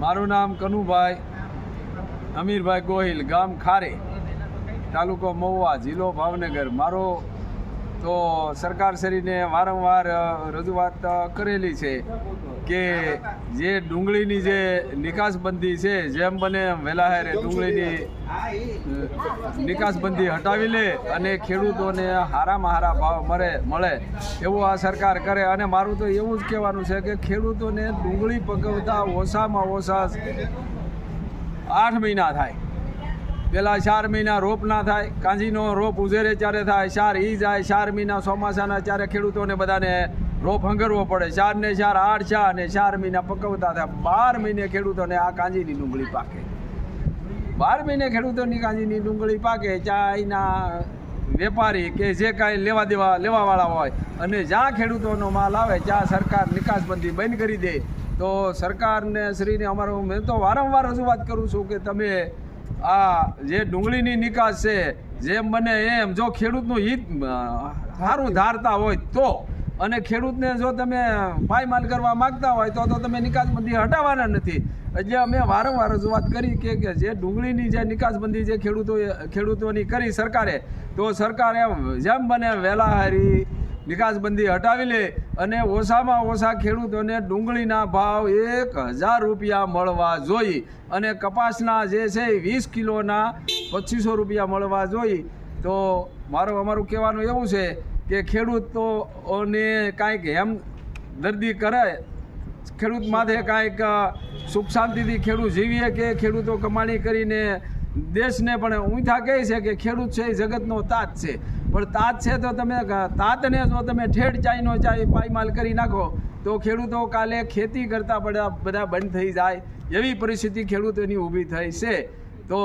મારું નામ કનુભાઈ અમીરભાઈ ગોહિલ ગામ ખારે તાલુકો મહુવા જિલ્લો ભાવનગર. મારો તો સરકારશ્રીને વારંવાર રજૂઆત કરેલી છે કે જે ડુંગળીની જે નિકાસબંધી છે, જેમ બને એમ વહેલા હેરે ડુંગળીની નિકાસબંધી હટાવી લે અને ખેડૂતોને હારામાં હારા ભાવ મળે મળે એવું આ સરકાર કરે. અને મારું તો એવું જ કહેવાનું છે કે ખેડૂતોને ડુંગળી પકવતા ઓછામાં ઓછા આઠ મહિના થાય. પેલા ચાર મહિના રોપ ના થાય, કાંજીનો રોપ ઉઝેરે ત્યારે થાય, ચાર ઈ જાય, ચાર મહિના ચોમાસાના ત્યારે ખેડૂતોને બધાને રોપ હંગરવો પડે. ચાર ને ચાર, આઠ ચા અને ચાર મહિના પકવતા થાય. બાર મહિને ખેડૂતોને આ કાંજીની ડુંગળી પાકે. બાર મહિને ખેડૂતોની કાંજીની ડુંગળી પાકે, ચાયના વેપારી કે જે કાંઈ લેવા દેવા, લેવાવાળા હોય અને જ્યાં ખેડૂતોનો માલ આવે, ત્યાં સરકાર નિકાસબંધી બંધ કરી દે. તો સરકારને શ્રીને અમારો મેં તો વારંવાર રજૂઆત કરું છું કે તમે આ જે ડુંગળીની નિકાસ છે, જેમ બને એમ, જો ખેડૂતનું હિત સારું ધારતા હોય તો. અને ખેડૂતને જો તમે પાયમાલ કરવા માગતા હોય તો તો તમે નિકાસબંધી હટાવવાના નથી. એટલે અમે વારંવાર રજૂઆત કરી કે જે ડુંગળીની જે નિકાસબંધી જે ખેડૂતો ખેડૂતોની કરી સરકારે, તો સરકારે જેમ બને વહેલા હારી નિકાસબંધી હટાવી લે અને ઓછામાં ઓછા ખેડૂતોને ડુંગળીના ભાવ એક હજાર રૂપિયા મળવા જોઈએ અને કપાસના જે છે વીસ કિલોના પચીસો રૂપિયા મળવા જોઈએ. તો મારું અમારું કહેવાનું એવું છે કે ખેડૂતોને કાંઈક હેમ દર્દી કરે, ખેડૂત માથે કાંઈક સુખ શાંતિથી ખેડૂત જીવીએ કે ખેડૂતો કમાણી કરીને દેશને પણ ઊંધા કહે છે કે ખેડૂત છે એ જગતનો તાત છે. પણ તાત છે તો તમે તાતને જો તમે ઠેઠ ચાઈનો ચાઈ પાયમાલ કરી નાખો, તો ખેડૂતો કાલે ખેતી કરતા બધા બધા બંધ થઈ જાય. એવી પરિસ્થિતિ ખેડૂતોની ઊભી થઈ છે. તો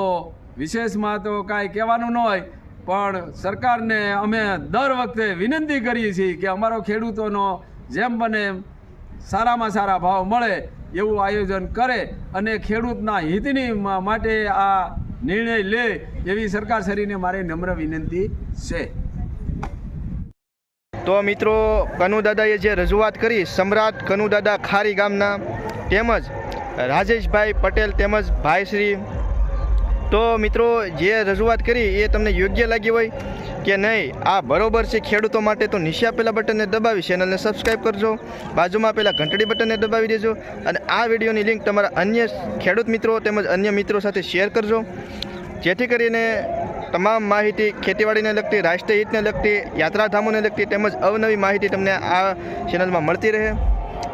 વિશેષમાં તો કાંઈ કહેવાનું ન હોય, પણ સરકારને અમે દર વખતે વિનંતી કરીએ છીએ કે અમારો ખેડૂતોનો જેમ બને સારામાં સારા ભાવ મળે એવું આયોજન કરે અને ખેડૂતના હિતની માટે આ નિર્ણય લે એવી સરકારશ્રીને મારે નમ્ર વિનંતી છે. તો મિત્રો, કનુદાદાએ જે રજૂઆત કરી, સમ્રાટ કનુદાદા ખારી ગામના તેમજ રાજેશભાઈ પટેલ તેમજ ભાઈશ્રી તો મિત્રો, જે રજૂઆત કરી એ તમને યોગ્ય લાગી હોય કે નહીં, આ બરોબર છે ખેડૂતો માટે, તો નીચે આપેલા બટનને દબાવી ચેનલને સબસ્ક્રાઈબ કરજો, બાજુમાં આપેલા ઘંટડી બટનને દબાવી દેજો, અને આ વિડીયોની લિંક તમારા અન્ય ખેડૂત મિત્રો તેમજ અન્ય મિત્રો સાથે શેર કરજો. જેથી કરીને તમામ માહિતી ખેતીવાડીને લગતી, રાષ્ટ્રીય હિતને લગતી, યાત્રાધામોને લગતી તેમજ અવનવી માહિતી તમને આ ચેનલમાં મળતી રહે.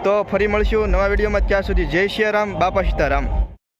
તો ફરી મળશું નવા વિડીયોમાં. ત્યાં સુધી જય શ્રી રામ બાપા સીતારામ.